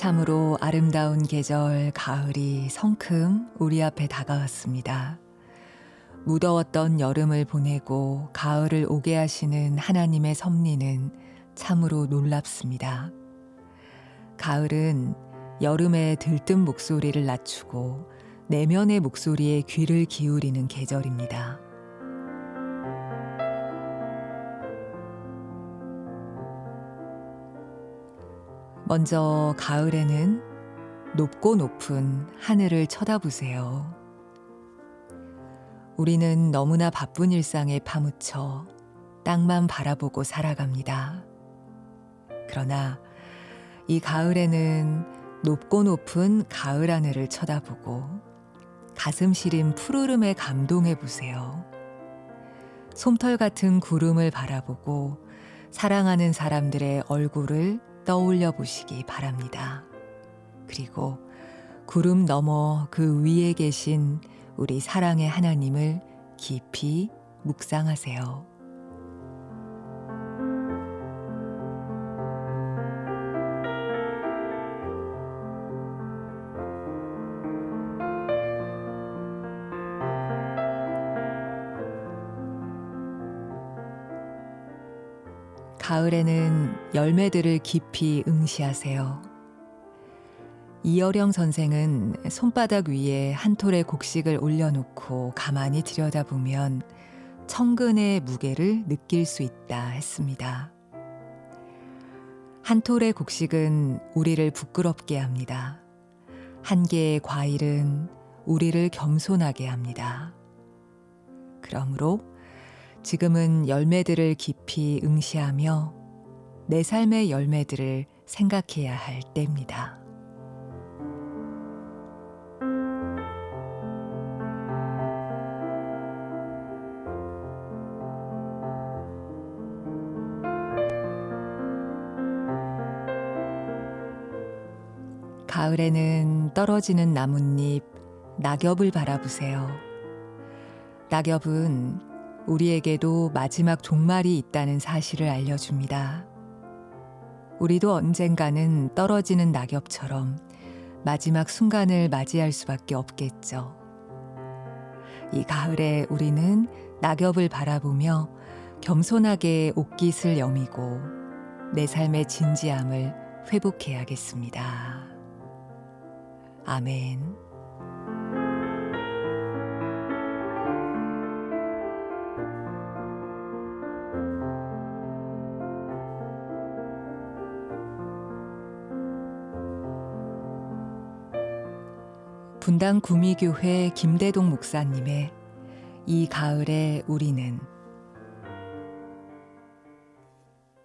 참으로 아름다운 계절 가을이 성큼 우리 앞에 다가왔습니다. 무더웠던 여름을 보내고 가을을 오게 하시는 하나님의 섭리는 참으로 놀랍습니다. 가을은 여름의 들뜬 목소리를 낮추고 내면의 목소리에 귀를 기울이는 계절입니다. 먼저 가을에는 높고 높은 하늘을 쳐다보세요. 우리는 너무나 바쁜 일상에 파묻혀 땅만 바라보고 살아갑니다. 그러나 이 가을에는 높고 높은 가을 하늘을 쳐다보고 가슴 시린 푸르름에 감동해 보세요. 솜털 같은 구름을 바라보고 사랑하는 사람들의 얼굴을 떠올려 보시기 바랍니다. 그리고 구름 너머 그 위에 계신 우리 사랑의 하나님을 깊이 묵상하세요. 가을에는 열매들을 깊이 응시하세요. 이어령 선생은 손바닥 위에 한 톨의 곡식을 올려놓고 가만히 들여다보면 청근의 무게를 느낄 수 있다 했습니다. 한 톨의 곡식은 우리를 부끄럽게 합니다. 한 개의 과일은 우리를 겸손하게 합니다. 그러므로 지금은 열매들을 깊이 응시하며 내 삶의 열매들을 생각해야 할 때입니다. 가을에는 떨어지는 나뭇잎, 낙엽을 바라보세요. 낙엽은 우리에게도 마지막 종말이 있다는 사실을 알려줍니다. 우리도 언젠가는 떨어지는 낙엽처럼 마지막 순간을 맞이할 수밖에 없겠죠. 이 가을에 우리는 낙엽을 바라보며 겸손하게 옷깃을 여미고 내 삶의 진지함을 회복해야겠습니다. 아멘. 분당 구미교회 김대동 목사님의 이 가을에 우리는